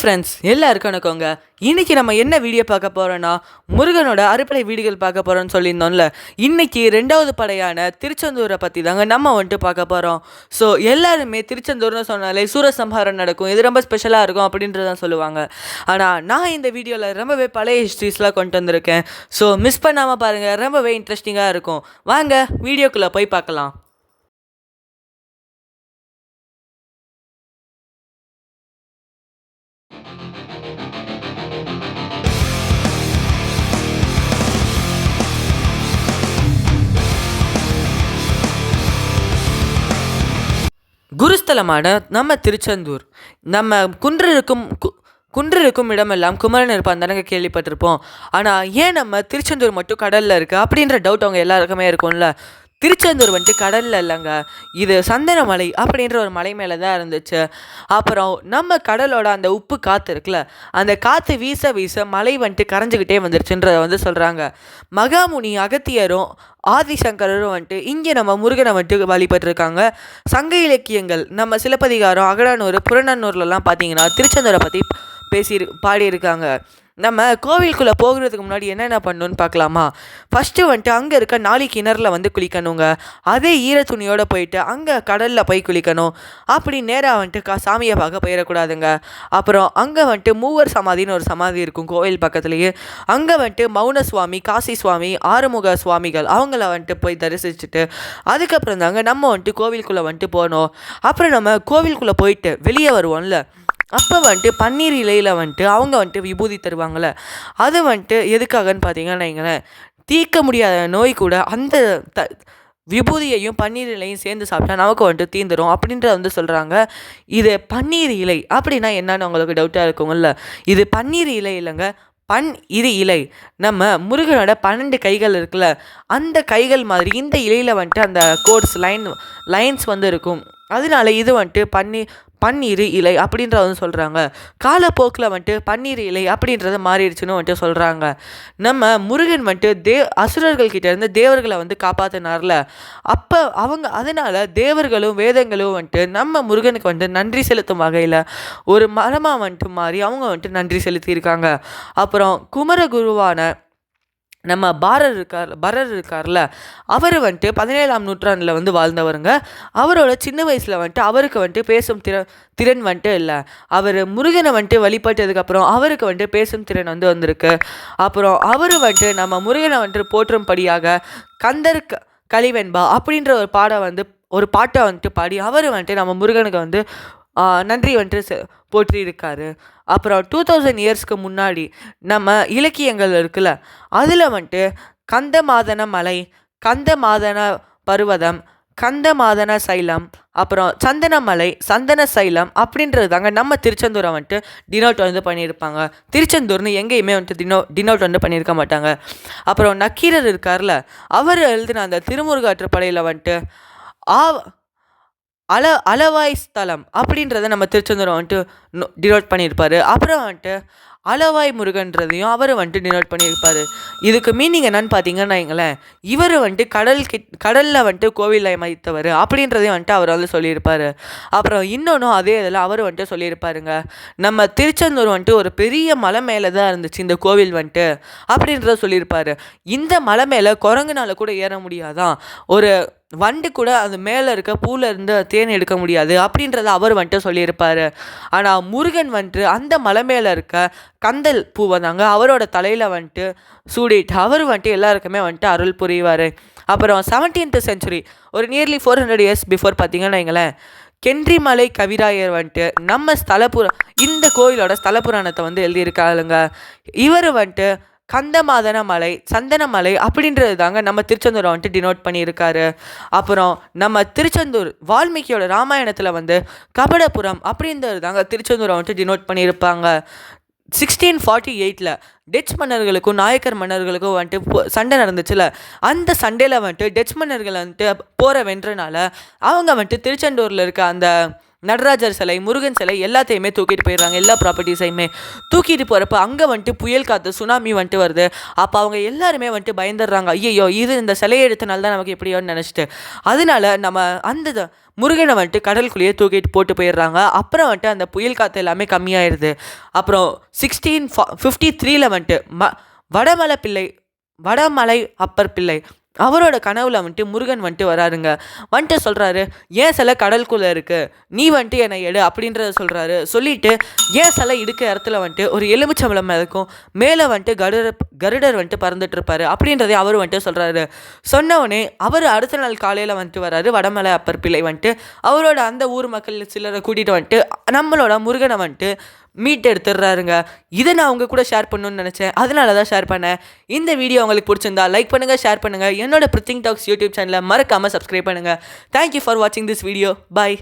Friends எல்லாருக்கும் வணக்கங்க. இன்றைக்கி நம்ம என்ன வீடியோ பார்க்க போகிறோன்னா முருகனோட அறுப்படை வீடுகள் பார்க்க போகிறோன்னு சொல்லியிருந்தோம்ல. இன்றைக்கி ரெண்டாவது படையான திருச்செந்தூரை பற்றி தாங்க நம்ம வந்துட்டு பார்க்க போகிறோம் ஸோ எல்லாருமே திருச்செந்தூர்னு சொன்னாலே சூரசம்ஹாரம் நடக்கும். இது ரொம்ப ஸ்பெஷலாக இருக்கும் அப்படின்றதான் சொல்லுவாங்க. ஆனால் நான் இந்த வீடியோவில் ரொம்பவே பழைய ஹிஸ்ட்ரிஸ்லாம் கொண்டு வந்திருக்கேன். ஸோ மிஸ் பண்ணாமல் பாருங்கள் ரொம்பவே இன்ட்ரெஸ்டிங்காக இருக்கும். வாங்க வீடியோக்குள்ளே போய் பார்க்கலாம். திருத்தலமான நம்ம திருச்செந்தூர். நம்ம குன்றிருக்கும் குன்று இருக்கும் இடமெல்லாம் குமரன் இருப்பான் தானங்க கேள்விப்பட்டிருப்போம். ஆனால் ஏன் நம்ம திருச்செந்தூர் மட்டும் கடலில் இருக்குது அப்படின்ற டவுட் அவங்க எல்லாருக்குமே இருக்கும்ல. திருச்செந்தூர் வந்துட்டு கடலில் இல்லைங்க. இது சந்தனமலை அப்படின்ற ஒரு மலை மேலே தான் இருந்துச்சு. அப்புறம் நம்ம கடலோட அந்த உப்பு காற்று இருக்குல்ல அந்த காற்று வீச வீச மலை வந்துட்டு கரைஞ்சிக்கிட்டே வந்துருச்சுன்றதை வந்து சொல்கிறாங்க மகாமுனி அகத்தியரும் ஆதிசங்கரரும் வந்துட்டு இங்கே நம்ம முருகனை வந்துட்டு வழிபட்டிருக்காங்க. சங்க இலக்கியங்கள் நம்ம சிலப்பதிகாரம் அகடானூர் புறநானூர்லலாம் பார்த்தீங்கன்னா திருச்செந்தூரை பற்றி பேசி பாடியிருக்காங்க. நம்ம கோவிலுக்குள்ளே போகிறதுக்கு முன்னாடி என்னென்ன பண்ணணும்னு பார்க்கலாமா? ஃபஸ்ட்டு வந்துட்டு அங்கே இருக்க நாளி கிணறுல வந்து குளிக்கணுங்க. அதே ஈர துணியோடு போயிட்டு அங்கே கடலில் போய் குளிக்கணும். அப்படி நேராக வந்துட்டு கா சாமியை பார்க்க போயிடக்கூடாதுங்க அப்புறம் அங்கே வந்துட்டு மூவர் சமாதின்னு ஒரு சமாதி இருக்கும் கோவில் பக்கத்துலேயே. அங்கே வந்துட்டு மௌன சுவாமி காசி சுவாமி ஆறுமுக சுவாமிகள் அவங்கள வந்துட்டு போய் தரிசிச்சுட்டு அதுக்கப்புறம் தாங்க நம்ம வந்துட்டு கோவிலுக்குள்ளே வந்துட்டு போனோம். அப்புறம் நம்ம கோவிலுக்குள்ளே போயிட்டு வெளியே வருவோம்ல. அப்போ வந்துட்டு பன்னீர் இலையில் வந்துட்டு அவங்க வந்துட்டு விபூதி தருவாங்கள்ல அது வந்துட்டு எதுக்காகன்னு பார்த்தீங்கன்னா வைங்களேன் தீர்க்க முடியாத நோய் கூட அந்த த விபூதியையும் பன்னீர் இலையும் சேர்ந்து சாப்பிட்டா நமக்கு வந்துட்டு தீந்துடும் அப்படின்றத வந்து சொல்கிறாங்க இது பன்னீர் இலை அப்படின்னா என்னன்னு உங்களுக்கு டவுட்டாக இருக்குங்கல்ல? இது பன்னீர் இலை இல்லைங்க பன் இது இலை. நம்ம முருகனோட பன்னெண்டு கைகள் இருக்குல்ல அந்த கைகள் மாதிரி இந்த இலையில் வந்துட்டு அந்த கோட்ஸ் லைன் லைன்ஸ் வந்து இருக்கும். அதனால இது வந்துட்டு பன்னீர் பன்னீர் இலை அப்படின்றத வந்து சொல்கிறாங்க காலப்போக்கில் வந்துட்டு பன்னீர் இலை அப்படின்றத மாறிடுச்சுன்னு வந்துட்டு சொல்கிறாங்க நம்ம முருகன் வந்துட்டு தே அசுரர்கள் கிட்ட இருந்து தேவர்களை வந்து காப்பாற்றினார்ல அப்போ அவங்க அதனால் தேவர்களும் வேதங்களும் வந்துட்டு நம்ம முருகனுக்கு வந்துட்டு நன்றி செலுத்தும் வகையில் ஒரு மரமாக வந்துட்டு மாறி அவங்க வந்துட்டு நன்றி செலுத்தியிருக்காங்க. அப்புறம் குமரகுருவான நம்ம பாரர் இருக்கார் பரர் இருக்கார்ல அவர் வந்துட்டு பதினேழாம் நூற்றாண்டில் வந்து வாழ்ந்தவருங்க. அவரோட சின்ன வயசில் வந்துட்டு அவருக்கு வந்துட்டு பேசும் திற திறன் வந்துட்டு இல்லை. அவர் முருகனை வந்துட்டு வழிபட்டதுக்கப்புறம் அவருக்கு வந்துட்டு பேசும் திறன் வந்து வந்திருக்கு. அப்புறம் அவர் வந்துட்டு நம்ம முருகனை வந்துட்டு போற்றும்படியாக கந்தர் க- கலிவெண்பா அப்படின்ற ஒரு பாடம் வந்து ஒரு பாட்டை வந்துட்டு பாடி அவர் வந்துட்டு நம்ம முருகனுக்கு வந்து நன்றி வந்துட்டு போற்றியிருக்காரு. அப்புறம் டூ தௌசண்ட் இயர்ஸ்க்கு முன்னாடி நம்ம இலக்கியங்கள் இருக்குல்ல அதில் வந்துட்டு கந்தமாதன மலை கந்தமாதன பருவதம் கந்தமாதன சைலம் அப்புறம் சந்தனமலை சந்தன சைலம் அப்படின்றது தாங்க நம்ம திருச்செந்தூரை வந்துட்டு டினோட் வந்து பண்ணியிருப்பாங்க. திருச்செந்தூர்னு எங்கேயுமே வந்துட்டு டினோ டினோட் வந்து பண்ணியிருக்க மாட்டாங்க. அப்புறம் நக்கீரர் இருக்கார்ல அவர் எழுதின அந்த திருமுருகாற்றுப்படையில் வந்துட்டு ஆ அல அளவாய் ஸ்தலம் அப்படின்றத நம்ம திருச்செந்தூரை வந்துட்டு டினோட் பண்ணியிருப்பாரு. அப்புறம் வந்துட்டு அளவாய் முருகன்றதையும் அவர் வந்துட்டு டினோட் பண்ணியிருப்பார். இதுக்கு மீனிங் என்னன்னு பார்த்தீங்கன்னா எங்களேன் இவர் வந்துட்டு கடல் கிட் கடலில் வந்துட்டு கோவில் அமைத்தவர் அப்படின்றதையும் வந்துட்டு அவர் வந்து சொல்லியிருப்பார். அப்புறம் இன்னொன்றும் அதே இதில் அவர் வந்துட்டு சொல்லியிருப்பாருங்க நம்ம திருச்செந்தூர் வந்துட்டு ஒரு பெரிய மலை மேலே தான் இருந்துச்சு இந்த கோவில் வந்துட்டு அப்படின்றத சொல்லியிருப்பார். இந்த மலை மேலே குரங்குனால கூட ஏற முடியாதான் ஒரு வண்டு கூட அது மேலே இருக்க பூவில் இருந்து தேன் எடுக்க முடியாது அப்படின்றத அவர் வந்துட்டு சொல்லியிருப்பார். ஆனால் முருகன் வந்துட்டு அந்த மலை மேலே இருக்க கந்தல் பூவை தாங்க அவரோட தலையில் வந்துட்டு சூடிட்டு அவர் வந்துட்டு எல்லாருக்குமே வந்துட்டு அருள் புரிவார். அப்புறம் செவன்டீன்த் செஞ்சுரி ஒரு nearly four hundred years before பார்த்தீங்கன்னா வைங்களேன். கென்றிமலை கவிராயர் வந்துட்டு நம்ம ஸ்தலபுர இந்த கோயிலோட ஸ்தல புராணத்தை வந்து எழுதியிருக்காளுங்க இவர் வந்துட்டு கந்தமாதன மலை சந்தன மலை அப்படின்றது தாங்க நம்ம திருச்செந்தூரை வந்துட்டு டினோட் பண்ணியிருக்காரு. அப்புறம் நம்ம திருச்செந்தூர் வால்மீகியோட ராமாயணத்தில் வந்து கபடபுரம் அப்படின்றது தாங்க திருச்செந்தூரை வந்துட்டு டினோட் பண்ணியிருப்பாங்க. சிக்ஸ்டீன் ஃபார்ட்டி எயிட்டில் டச் மன்னர்களுக்கும் நாயக்கர் மன்னர்களுக்கும் வந்துட்டு சண்டை நடந்துச்சுல? அந்த சண்டையில் வந்துட்டு டச் மன்னர்கள் வந்துட்டு போரை வென்றனால அவங்க வந்துட்டு திருச்செந்தூரில் இருக்க அந்த நடராஜர் சிலை முருகன் சிலை எல்லாத்தையுமே தூக்கிட்டு போயிடுறாங்க. எல்லா ப்ராப்பர்ட்டிஸையுமே தூக்கிட்டு போகிறப்ப அங்கே வந்துட்டு புயல் காற்று சுனாமி வந்துட்டு வருது. அப்போ அவங்க எல்லாருமே வந்துட்டு பயந்துடுறாங்க. ஐயோ இது இந்த சிலையை எடுத்தனால தான் நமக்கு எப்படியோன்னு நினச்சிட்டு. அதனால நம்ம அந்த முருகனை வந்துட்டு கடலுக்குள்ளேயே தூக்கிட்டு போட்டு போயிடுறாங்க. அப்புறம் வந்துட்டு அந்த புயல் காற்று எல்லாமே கம்மியாயிருது. அப்புறம் சிக்ஸ்டீன் ஃபிஃப்டி த்ரீல வந்துட்டு ம வடமலை பிள்ளை வடமலை அப்பர் பிள்ளை அவரோட கனவுல வந்துட்டு முருகன் வந்துட்டு வராருங்க. வந்துட்டு சொல்கிறாரு ஏன் சிலை கடலுக்குள்ளே இருக்குது நீ வந்துட்டு என்னை எடு அப்படின்றத சொல்கிறாரு சொல்லிட்டு ஏன் சிலை இடுக்க இடத்துல வந்துட்டு ஒரு எலுமிச்சம்பழம் இருக்கும் மேலே வந்துட்டு கருடர் கருடர் வந்துட்டு பறந்துட்டுருப்பாரு அப்படின்றதே அவர் வந்துட்டு சொல்கிறாரு சொன்னவொடனே அவர் அடுத்த நாள் காலையில் வந்துட்டு வராரு. வடமலை அப்பர் பிள்ளை வந்துட்டு அவரோட அந்த ஊர் மக்கள் சிலரை கூட்டிகிட்டு வந்துட்டு நம்மளோட முருகனை வந்துட்டு மீட் எடுத்துடுறாருங்க. இதை நான் உங்கள் கூட ஷேர் பண்ணணும்னு நினச்சேன். அதனால தான் ஷேர் பண்ணேன். இந்த வீடியோ உங்களுக்கு பிடிச்சிருந்தா லைக் பண்ணுங்கள் ஷேர் பண்ணுங்கள் என்னோட பிரித்திங் டாக்ஸ் யூடியூப் சேனலை மறக்காமல் சப்ஸ்கிரைப் பண்ணுங்கள் தேங்க்யூ ஃபார் வாட்சிங் திஸ் வீடியோ பாய்